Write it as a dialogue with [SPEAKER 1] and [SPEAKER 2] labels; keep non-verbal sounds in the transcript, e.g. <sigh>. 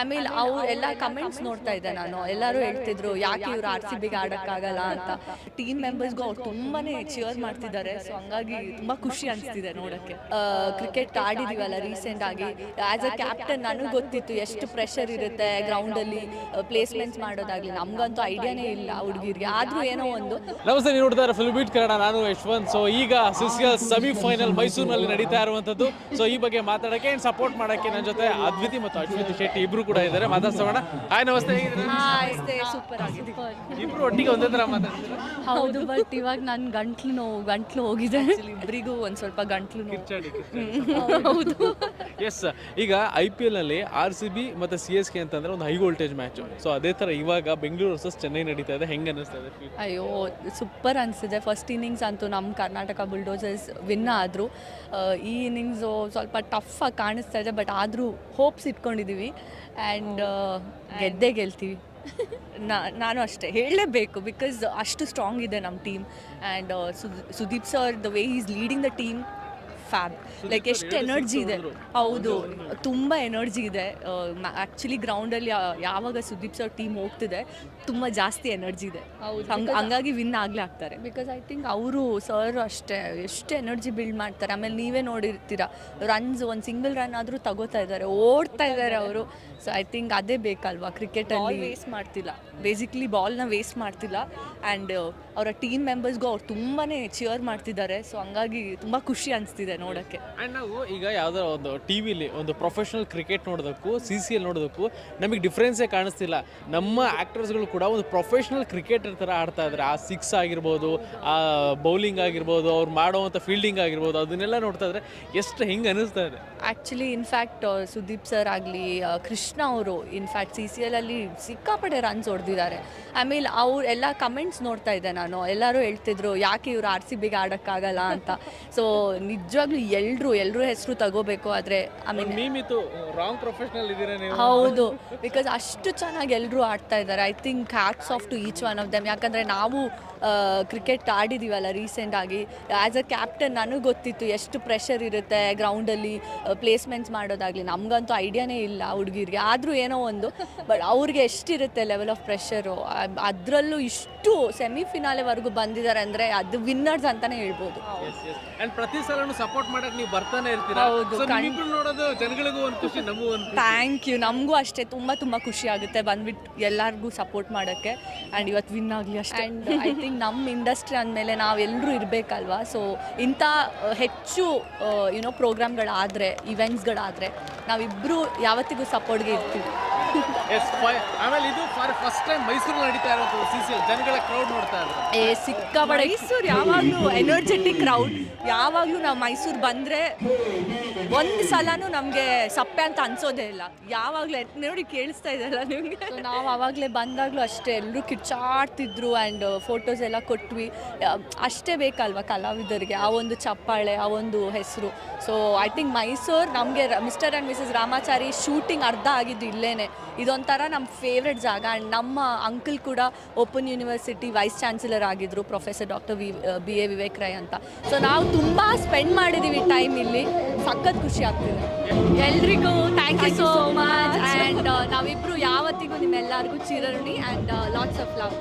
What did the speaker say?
[SPEAKER 1] ಆಮೇಲೆ ಅವ್ರು ಎಲ್ಲ ಕಮೆಂಟ್ಸ್ ನೋಡ್ತಾ ಇದ್ದೆ ನಾನು. ಎಲ್ಲರೂ ಹೇಳ್ತಿದ್ರು ಯಾಕೆ ಇವ್ರು ಆರ್ ಸಿ ಬಿಗೆ ಆಡೋಕ್ಕಾಗಲ್ಲ ಅಂತ? ಟೀಮ್ ಮೆಂಬರ್ಸ್ಗೂ ಅವ್ರು ತುಂಬಾ ಚಿಯರ್ ಮಾಡ್ತಿದ್ದಾರೆ. ಸೊ ಹಂಗಾಗಿ ತುಂಬಾ ಖುಷಿ ಅನಿಸ್ತಿದೆ ನೋಡೋಕ್ಕೆ. ಕ್ರಿಕೆಟ್ ಆಡಿದೀವಲ್ಲ ರೀಸೆಂಟ್ ಆಗಿ. ಆಸ್ ಅ ಕ್ಯಾಪ್ಟನ್ ನನಗೆ ಗೊತ್ತಿತ್ತು ಎಷ್ಟು ಪ್ರೆಷರ್ ಇರುತ್ತೆ ಗ್ರೌಂಡಲ್ಲಿ ಪ್ಲೇಸ್ಮೆಂಟ್ಸ್ ಮಾಡೋದಾಗ್ಲಿ. ನಮಗಂತೂ ಐಡಿಯಾನೇ ಇಲ್ಲ ಹುಡುಗಿರಿಗೆ. ಆದ್ರೂ ಏನೋ ಒಂದು
[SPEAKER 2] ನಮಸ್ತೆ ನೀವು ನೋಡ್ತಾ ಫುಲ್ ಬೀಟ್ ಕನ್ನಡ ನಾನು ಯಶವಂತ್. ಸೊ ಈಗ ಸಿಸಿಎಲ್ ಸೆಮಿಫೈನಲ್ ಮೈಸೂರಿನಲ್ಲಿ ನಡೀತಾ ಇರುವಂಥದ್ದು. ಸೊ ಈ ಬಗ್ಗೆ ಮಾತಾಡೋಕ್ಕೆ ಸಪೋರ್ಟ್ ಮಾಡೋಕ್ಕೆ ನನ್ನ ಜೊತೆ ಅದ್ವಿತಿ ಮತ್ತು ಅಶ್ವಿತಿ ಶೆಟ್ಟಿ ಕೂಡ ಇದ್ದಾರೆ. ಮಾತಾಡ್ಸೋಣ. ಹಾಯ್ ನಮಸ್ತೆ?
[SPEAKER 1] ಸೂಪರ್ ಆಗಿದೆ.
[SPEAKER 2] ಇಬ್ರು ಒಟ್ಟಿಗೆ ಒಂದೇ ಮಾತಾಡ್ತೀರಾ?
[SPEAKER 1] ಹೌದು ಬಟ್ ಇವಾಗ ನನ್ನ ಗಂಟ್ಲು ನೋವು ಗಂಟ್ಲು ಹೋಗಿದೆ. ಇಬ್ಬರಿಗೂ ಒಂದ್ ಸ್ವಲ್ಪ ಗಂಟ್ಲು ನೋವು. ಹೌದು.
[SPEAKER 2] ಎಸ್ ಈಗ ಐ ಪಿ ಎಲ್ನಲ್ಲಿ ಆರ್ ಸಿ ಬಿ ಮತ್ತೆ ಸಿ ಎಸ್ ಕೆ ಅಂತಂದ್ರೆ ಒಂದು ಹೈ ವೋಲ್ಟೇಜ್ ಮ್ಯಾಚ್ ಸೊ ಅದೇ ತರ ಇವಾಗ ಬೆಂಗಳೂರು ವರ್ಸಸ್ ಚೆನ್ನೈ ನಡೀತಾ ಇದೆ. ಹೆಂಗೆ ಅನಿಸ್ತಾ ಇದೆ
[SPEAKER 1] ಅಯ್ಯೋ ಸೂಪರ್ ಅನಿಸಿದೆ. ಫಸ್ಟ್ ಇನ್ನಿಂಗ್ಸ್ ಅಂತೂ ನಮ್ಮ ಕರ್ನಾಟಕ ಬುಲ್ಡೋಸರ್ಸ್ ವಿನ್ ಆದರೂ. ಈ ಇನ್ನಿಂಗ್ಸು ಸ್ವಲ್ಪ ಟಫ್ ಆಗಿ ಕಾಣಿಸ್ತಾ ಇದೆ ಬಟ್ ಆದರೂ ಹೋಪ್ಸ್ ಇಟ್ಕೊಂಡಿದ್ದೀವಿ ಆ್ಯಂಡ್ ಗೆದ್ದೇ ಗೆಲ್ತೀವಿ. <laughs> ನಾ- ನಾನು ಅಷ್ಟೇ. ಹೇಳಲೇಬೇಕು ಬಿಕಾಸ್ ಅಷ್ಟು ಸ್ಟ್ರಾಂಗ್ ಇದೆ ನಮ್ಮ team and Sudeep sir the way is leading the team fab like ಎಷ್ಟು ಎನರ್ಜಿ ಇದೆ. ಹೌದು ತುಂಬ ಎನರ್ಜಿ ಇದೆ. ಆ್ಯಕ್ಚುಲಿ ಗ್ರೌಂಡಲ್ಲಿ ಯಾವಾಗ ಸುದೀಪ್ ಸರ್ ಟೀಮ್ ಹೋಗ್ತಿದೆ ತುಂಬ ಜಾಸ್ತಿ ಎನರ್ಜಿ ಇದೆ. ಹಂಗ್ ಹಂಗಾಗಿ ವಿನ್ ಆಗಲೇ ಆಗ್ತಾರೆ. ಬಿಕಾಸ್ ಐ ಥಿಂಕ್ ಅವರು ಸರ್ ಅಷ್ಟೇ ಎಷ್ಟು ಎನರ್ಜಿ ಬಿಲ್ಡ್ ಮಾಡ್ತಾರೆ. ಆಮೇಲೆ ನೀವೇ ನೋಡಿರ್ತೀರ ರನ್ಸ್ ಒಂದು ಸಿಂಗಲ್ ರನ್ ಆದರೂ ತಗೋತಾ ಇದ್ದಾರೆ ಓಡ್ತಾ ಇದ್ದಾರೆ ಅವರು. ಸೊ ಐ ಥಿಂಕ್ ಅದೇ ಬೇಕಲ್ವಾ ಕ್ರಿಕೆಟಲ್ಲಿ ವೇಸ್ಟ್ ಮಾಡ್ತಿಲ್ಲ. ಬೇಸಿಕ್ಲಿ ಬಾಲ್ನ ವೇಸ್ಟ್ ಮಾಡ್ತಿಲ್ಲ. ಆ್ಯಂಡ್ ಅವರ ಟೀಮ್ ಮೆಂಬರ್ಸ್ಗೂ ಅವ್ರು ತುಂಬಾ ಚಿಯರ್ ಮಾಡ್ತಿದ್ದಾರೆ. ಸೊ ಹಂಗಾಗಿ ತುಂಬ ಖುಷಿ ಅನಿಸ್ತಿದೆ ನೋಡೋಕ್ಕೆ.
[SPEAKER 2] ಆ್ಯಂಡ್ ನಾವು ಈಗ ಯಾವುದೋ ಒಂದು ಟಿ ವಿಲಿ ಒಂದು ಪ್ರೊಫೆಷನಲ್ ಕ್ರಿಕೆಟ್ ನೋಡೋದಕ್ಕೂ ಸಿ ಸಿ ಎಲ್ ನೋಡೋದಕ್ಕೂ ನಮಗೆ ಡಿಫ್ರೆನ್ಸೇ ಕಾಣಿಸ್ತಿಲ್ಲ. ನಮ್ಮ ಆ್ಯಕ್ಟರ್ಸ್ಗಳು ಕೂಡ ಒಂದು ಪ್ರೊಫೆಷನಲ್ ಕ್ರಿಕೆಟರ್ ಥರ ಆಡ್ತಾ ಇದ್ದಾರೆ ಆ ಸಿಕ್ಸ್ ಆಗಿರ್ಬೋದು ಆ ಬೌಲಿಂಗ್ ಆಗಿರ್ಬೋದು ಅವ್ರು ಮಾಡುವಂಥ ಫೀಲ್ಡಿಂಗ್ ಆಗಿರ್ಬೋದು ಅದನ್ನೆಲ್ಲ ನೋಡ್ತಾ ಇದ್ರೆ. ಎಷ್ಟು ಹೆಂಗೆ ಅನಿಸ್ತಾ ಇದೆ.
[SPEAKER 1] ಆ್ಯಕ್ಚುಲಿ ಇನ್ಫ್ಯಾಕ್ಟ್ ಸುದೀಪ್ ಸರ್ ಆಗಲಿ ಕೃಷ್ಣ ಅವರು ಇನ್ಫ್ಯಾಕ್ಟ್ ಸಿ ಸಿ ಎಲ್ಲಲ್ಲಿ ಸಿಕ್ಕಾಪಟ್ಟೆ ರನ್ಸ್ ಹೊಡೆದಿದ್ದಾರೆ. ಆಮೇಲೆ ಅವ್ರು ಎಲ್ಲ ಕಮೆಂಟ್ಸ್ ನೋಡ್ತಾ ಇದ್ದೆ ನಾನು. ಎಲ್ಲರೂ ಹೇಳ್ತಿದ್ರು ಯಾಕೆ ಇವರು ಆರ್ ಸಿ ಬಿಗೆ ಆಡೋಕ್ಕಾಗಲ್ಲ ಅಂತ. ಸೊ ನಿಜವಾಗ್ಲೂ ಎಲ್ಲರೂ ಎಲ್ಲರೂ ಹೆಸರು ತಗೋಬೇಕು ಆದರೆ ಐ ಮೀನ್
[SPEAKER 2] ಮೀಮಿತ್ತು ರಾಂಗ್ ಪ್ರೊಫೆಷನಲ್ ಇದ್ದೀರಾ ನೀವು?
[SPEAKER 1] ಹೌದು ಬಿಕಾಸ್ ಅಷ್ಟು ಚೆನ್ನಾಗಿ ಎಲ್ಲರೂ ಆಡ್ತಾ ಇದ್ದಾರೆ I think hats off to each one of them ಯಾಕಂದರೆ ನಾವು ಕ್ರಿಕೆಟ್ ಆಡಿದ್ದೀವಲ್ಲ ರೀಸೆಂಟ್ ಆಗಿ. ಆ್ಯಸ್ ಅ ಕ್ಯಾಪ್ಟನ್ ನನಗೆ ಗೊತ್ತಿತ್ತು ಎಷ್ಟು ಪ್ರೆಷರ್ ಇರುತ್ತೆ ಗ್ರೌಂಡಲ್ಲಿ ಪ್ಲೇಸ್ಮೆಂಟ್ಸ್ ಮಾಡೋದಾಗಲಿ. ನಮಗಂತೂ ಐಡಿಯಾನೇ ಇಲ್ಲ ಹುಡುಗಿರಿಗೆ. ಆದರೂ ಏನೋ ಒಂದು ಬಟ್ ಅವ್ರಿಗೆ ಎಷ್ಟಿರುತ್ತೆ ಲೆವೆಲ್ ಆಫ್ ಪ್ರೆಷರು ಅದರಲ್ಲೂ ಇಷ್ಟು ಸೆಮಿಫಿನಾಲೆವರೆಗೂ ಬಂದಿದ್ದಾರೆ ಅಂದರೆ ಅದು ವಿನ್ನರ್ಸ್ ಅಂತಲೇ ಹೇಳ್ಬೋದು.
[SPEAKER 2] ಅಂಡ್ ಪ್ರತಿ ಸಲನು ಸಪೋರ್ಟ್ ಮಾಡಕ್ ನೀವು ಬರ್ತಾನೆ ಇರ್ತೀರಾ?
[SPEAKER 1] ಹೌದು,
[SPEAKER 2] So,
[SPEAKER 1] ಖಂಡ್-
[SPEAKER 2] ನಿಮ್ಮಿಬ್ರು ನೋಡೋದು ಜನಗಳಿಗೂ ಒಂದು ಖುಷಿ ನಮಗೂ ಒಂದು
[SPEAKER 1] ಥ್ಯಾಂಕ್ ಯು ನಮಗೂ ಅಷ್ಟೇ ತುಂಬ ತುಂಬ ಖುಷಿ ಆಗುತ್ತೆ ಬಂದ್ಬಿಟ್ಟು ಎಲ್ಲರಿಗೂ ಸಪೋರ್ಟ್ ಮಾಡೋಕ್ಕೆ. ಆ್ಯಂಡ್ ಇವತ್ತು ವಿನ್ ಆಗಲಿ ಅಷ್ಟೇ. ಆ್ಯಂಡ್ ಐ ಥಿಂಕ್ ನಮ್ಮ ಇಂಡಸ್ಟ್ರಿ ಅಂದಮೇಲೆ ನಾವೆಲ್ಲರೂ ಇರಬೇಕಲ್ವಾ? ಸೊ ಇಂಥ ಆ, ಹೆಚ್ಚು ಯುನೋ ಪ್ರೋಗ್ರಾಮ್ಗಳಾದರೆ ಇವೆಂಟ್ಸ್ಗಳಾದರೆ ನಾವಿಬ್ಬರು ಯಾವತ್ತಿಗೂ ಸಪೋರ್ಟ್ಗೆ ಇರ್ತೀವಿ.
[SPEAKER 2] ಎಸ್ ಆಮೇಲೆ ಇದು ಫಾರ್ ಫಸ್ಟ್ ಟೈಮ್ ಮೈಸೂರಲ್ಲಿ ನಡೀತಾ ಇರೋದು ಸಿ ಸಿ ಜನಗಳ ಕ್ರೌಡ್ ನೋಡ್ತಾ ಇದ್ದಾರೆ
[SPEAKER 1] ಏ ಸಿಕ್ಕಾಪಡೆ ಮೈಸೂರು ಯಾವಾಗಲೂ ಎನರ್ಜೆಟಿಕ್ ಕ್ರೌಡ್ ಯಾವಾಗ್ಲೂ ನಾವು ಮೈಸೂರು ಬಂದರೆ ಒಂದು ಸಲನೂ ನಮಗೆ ಸಪ್ಪೆ ಅಂತ ಅನ್ಸೋದೇ ಇಲ್ಲ. ಯಾವಾಗಲೂ ನೋಡಿ ಕೇಳಿಸ್ತಾ ಇದೆಲ್ಲ ನಿಮಗೆ? ನಾವು ಆವಾಗಲೇ ಬಂದಾಗಲೂ ಅಷ್ಟೇ ಎಲ್ಲರೂ ಕಿಚ್ಚಾಡ್ತಿದ್ರು ಆ್ಯಂಡ್ ಫೋಟೋಸ್ ಎಲ್ಲ ಕೊಟ್ವಿ. ಅಷ್ಟೇ ಬೇಕಲ್ವ ಕಲಾವಿದರಿಗೆ, ಆ ಒಂದು ಚಪ್ಪಾಳೆ, ಆ ಒಂದು ಹೆಸರು. ಸೊ ಐ ಥಿಂಕ್ ಮೈಸೂರು ನಮಗೆ mister and missus Ramachari shooting ಅರ್ಧ ಆಗಿದ್ದು ಇಲ್ಲೇ ಇದೊಂಥರ ನಮ್ಮ ಫೇವ್ರೆಟ್ ಜಾಗ. ಆ್ಯಂಡ್ ನಮ್ಮ ಅಂಕಲ್ ಕೂಡ ಓಪನ್ ಯೂನಿವರ್ಸಿಟಿ ವೈಸ್ ಚಾನ್ಸಲರ್ ಆಗಿದ್ರು professor doctor V B A Vivek Rai ಅಂತ. ಸೊ ನಾವು ತುಂಬ ಸ್ಪೆಂಡ್ ಮಾಡಿದ್ದೀವಿ ಟೈಮ್ ಇಲ್ಲಿ. ಸಖತ್ ಖುಷಿ ಆಗ್ತಿದೆ. ಎಲ್ರಿಗೂ thank you so much and ನಾವಿಬ್ಬರು ಯಾವತ್ತಿಗೂ ನಿಮ್ಮೆಲ್ಲರಿಗೂ ಚಿರಋಣಿ ಆ್ಯಂಡ್ ಲಾಟ್ಸ್ ಆಫ್ ಲವ್